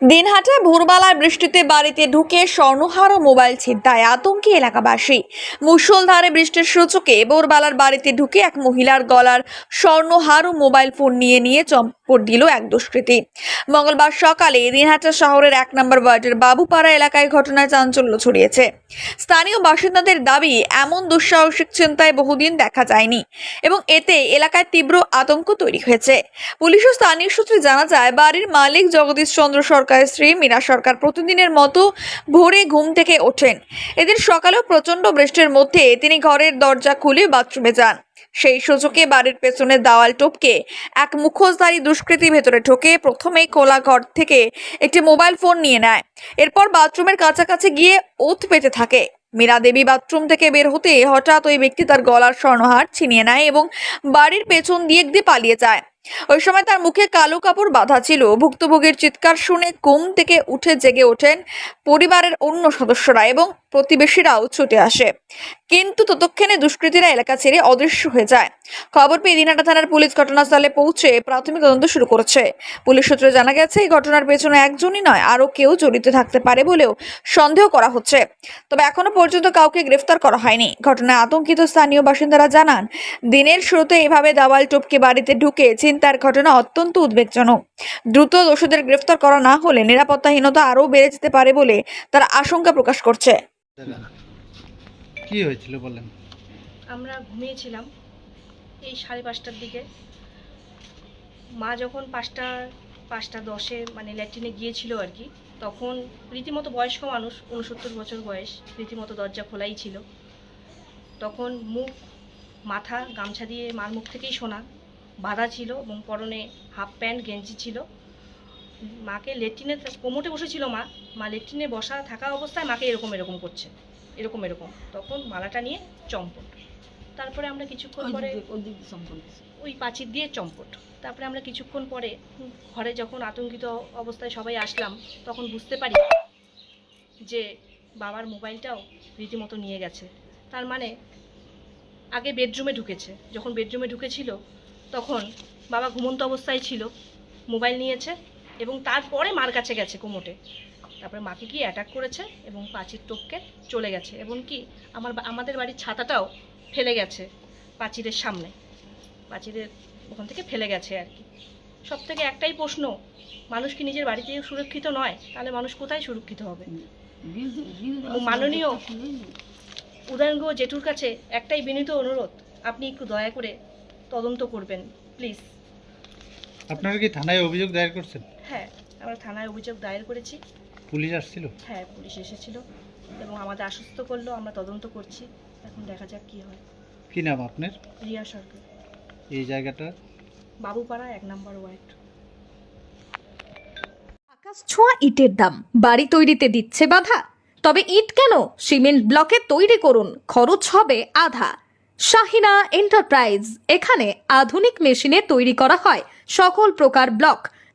দিনহাটা ভোরবেলায় বৃষ্টিতে বাড়িতে ঢুকে স্বর্ণহার ও মোবাইল ছিনতায় আতঙ্কে এলাকাবাসী। মুষলধারে বৃষ্টির সূচকে ভোরবেলার বাড়িতে ঢুকে এক মহিলার গলার স্বর্ণহার ও মোবাইল ফোন নিয়ে নিয়ে চম্পট দিল এক দুষ্কৃতী। মঙ্গলবার সকালে দিনহাটা শহরের এক নম্বর ওয়ার্ডের বাবুপাড়া এলাকায় ঘটনায় চাঞ্চল্য ছড়িয়েছে। স্থানীয় বাসিন্দাদের দাবি, এমন দুঃসাহসিক চিন্তায় বহুদিন দেখা যায়নি এবং এতে এলাকায় তীব্র আতঙ্ক তৈরি হয়েছে। পুলিশ ও স্থানীয় সূত্রে জানা যায়, বাড়ির মালিক জগদীশ চন্দ্র সরকারের স্ত্রী মীরা সরকার প্রতিদিনের মতো ভোরে ঘুম থেকে ওঠেন। এদিন সকালেও প্রচণ্ড বৃষ্টির মধ্যে তিনি ঘরের দরজা খুলে বাথরুমে যান। সেই সুযোগে বাড়ির পেছনে দেওয়াল টপকে এক মুখোশধারী দুষ্কৃতী ভেতরে ঢোকে প্রথমে খোলা ঘর থেকে একটি মোবাইল ফোন নিয়ে নেয়। এরপর বাথরুমের কাছাকাছি গিয়ে ওথ পেতে থাকে। মীরা দেবী বাথরুম থেকে বের হতে হঠাৎ ওই ব্যক্তি তার গলার স্বর্ণহার ছিনিয়ে নেয় এবং বাড়ির পেছন দিয়ে দিয়ে পালিয়ে যায়। ওই সময় তার মুখে কালো কাপড় বাঁধা ছিল। ভুক্তভোগীর চিৎকার শুনে ঘুম থেকে উঠে জেগে ওঠেন পরিবারের অন্য সদস্যরা এবং প্রতিবেশীরাও ছুটে আসে। কিন্তু ততক্ষণে দুষ্কৃতীরা এলাকা ছেড়ে অদৃশ্য হয়ে যায়। খবর পেয়ে দিনাটা থানার পুলিশ ঘটনাস্থলে পৌঁছে প্রাথমিক তদন্ত শুরু করেছে। পুলিশ সূত্রে জানা গেছে, এই ঘটনার পেছনে একজনই নয়, আরও কেউ জড়িত থাকতে পারে বলেও সন্দেহ করা হচ্ছে। তবে এখনও পর্যন্ত কাউকে গ্রেফতার করা হয়নি। ঘটনায় আতঙ্কিত স্থানীয় বাসিন্দারা জানান, দিনের শুরুতে এভাবে দাওয়াল টপকে বাড়িতে ঢুকে চিন্তার ঘটনা অত্যন্ত উদ্বেগজনক। দ্রুত দোষীদের গ্রেফতার করা না হলে নিরাপত্তাহীনতা আরও বেড়ে যেতে পারে বলে তারা আশঙ্কা প্রকাশ করছে। কি হয়েছিল বলেন? আমরা ঘুমিয়েছিলাম এই সাড়ে পাঁচটার দিকে। মা যখন পাঁচটা পাঁচটা দশে মানে ল্যাট্রিনে গিয়েছিল আর কি, তখন রীতিমতো বয়স্ক মানুষ উনসত্তর বছর বয়স, রীতিমতো দরজা খোলাই ছিল। তখন মুখ, মাথা, গামছা দিয়ে মার মুখ থেকেই শোনা বাঁধা ছিল এবং পরনে হাফ প্যান্ট, গেঞ্জি ছিল। মাকে লেট্রিনে কোমোটে বসেছিল মা। মা লেট্রিনে বসা থাকা অবস্থায় মাকে এরকম এরকম করছে। এরকম এরকম। তখন মালাটা নিয়ে চম্পট। তারপরে আমরা কিছুক্ষণ পরে ওই পাঁচির দিয়ে চম্পট। তারপরে আমরা কিছুক্ষণ পরে ঘরে যখন আতঙ্কিত অবস্থায় সবাই আসলাম তখন বুঝতে পারি যে বাবার মোবাইলটাও রীতিমতো নিয়ে গেছে। তার মানে আগে বেডরুমে ঢুকেছে। যখন বেডরুমে ঢুকেছিল তখন বাবা ঘুমন্ত অবস্থায় ছিল মোবাইল নিয়েছে এবং তারপরে মার কাছে গেছে কোমোটে। তারপরে মাকে গিয়ে অ্যাটাক করেছে এবং পাঁচির টপকে চলে গেছে এবং কি আমার আমাদের বাড়ির ছাতাটাও ফেলে গেছে পাঁচিরের সামনে। পাঁচিরের ওখান থেকে ফেলে গেছে আর কি। সব থেকে একটাই প্রশ্ন, মানুষ কি নিজের বাড়িতে সুরক্ষিত নয়? তাহলে মানুষ কোথায় সুরক্ষিত হবে? মাননীয় উদয়নগুহ জেঠুর কাছে একটাই বিনীত অনুরোধ, আপনি একটু দয়া করে তদন্ত করবেন প্লিজ আপনারা কি থানায় অভিযোগ দায়ের করছেন? হ্যাঁ আমরা থানায় অভিযোগ দায়ের করেছি। পুলিশ আসছিল? হ্যাঁ পুলিশ এসেছিল এবং আমাদের আশ্বস্ত করল আমরা তদন্ত করছি। এখন দেখা যাক কি হয়। কি নাম আপনার? রিয়া সরকার। এই জায়গাটা? বাবুপাড়া এক নাম্বার ওয়ার্ড। আকাশ ছোঁয়া ইটের দাম। বাড়ি তৈরিতে দিচ্ছে বাধা। তবে ইট কেন? সিমেন্ট ব্লকে তৈরি করুন। খরচ হবে আধা। শাহিনা এন্টারপ্রাইজ। এখানে আধুনিক মেশিনে তৈরি করা হয়। সকল প্রকার ব্লক।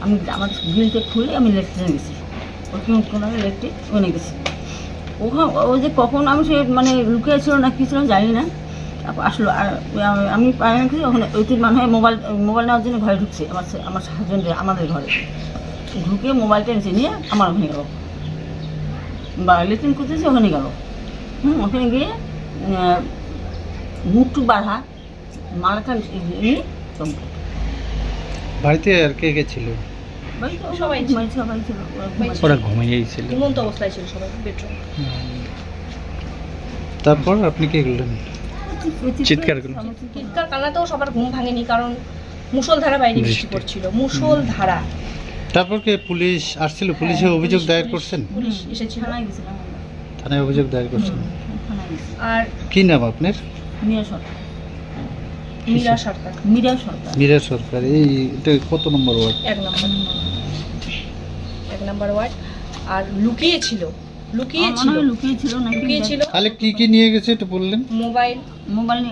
আমি আমার গ্রিলটা খুলে আমি লেট্রিনে গেছি। ওখানে কোনো লেট্রিন ওখানে গেছি। ওখানে ও যে কখন আমি সে মানে লুকিয়ে ছিল না কী ছিল জানি না। তারপর আসলো আর আমি- পাই না ওখানে ওই তিন মানুষ মোবাইল মোবাইল নেওয়ার জন্য ঘরে ঢুকছে আমার আমার হাজবেন্ডের আমাদের ঘরে। ঢুকে মোবাইলটা নিচে নিয়ে আমার ওখানে গেলো। বা লেট্রিন করতেছে ওখানে গেল। হুম ওখানে গিয়ে আহ, মুখটু বাঁধা মালাটা নিয়ে বাড়িতে আর কে কে ছিল? সবাই ছিল। সবাই সবাই ছিল। ওরা। ঘুমন্ত অবস্থায় ছিল সবাই বেডরুম তারপর আপনি কি করলেন? চিৎকার করল। চিৎকার। কান্নাতেও সবার ঘুম ভাঙেনি কারণ মুসল ধারা বাইরে বৃষ্টি। পড়ছিল। মুসল ধারা তারপর কি পুলিশ আসছিল? পুলিশে অভিযোগ দায়ের করছেন? পুলিশ থানায় গেছিলাম থানায় অভিযোগ দায়ের করছেন? আর কি নাম আপনার? মিরা সরকার। মীরা সরকার মিরা সরকার। মীরা সরকার এই এটা কত নম্বর ওয়ার্ড? এক নম্বর এক নম্বর। ওয়ার্ড। আর লুকিয়েছিল লুকিয়ে লুকিয়েছিল ছিল লুকিয়ে ছিল নাকি লুকিয়ে ছিল তাহলে কি কি নিয়ে গেছে একটু বললেন? মোবাইল। মোবাইল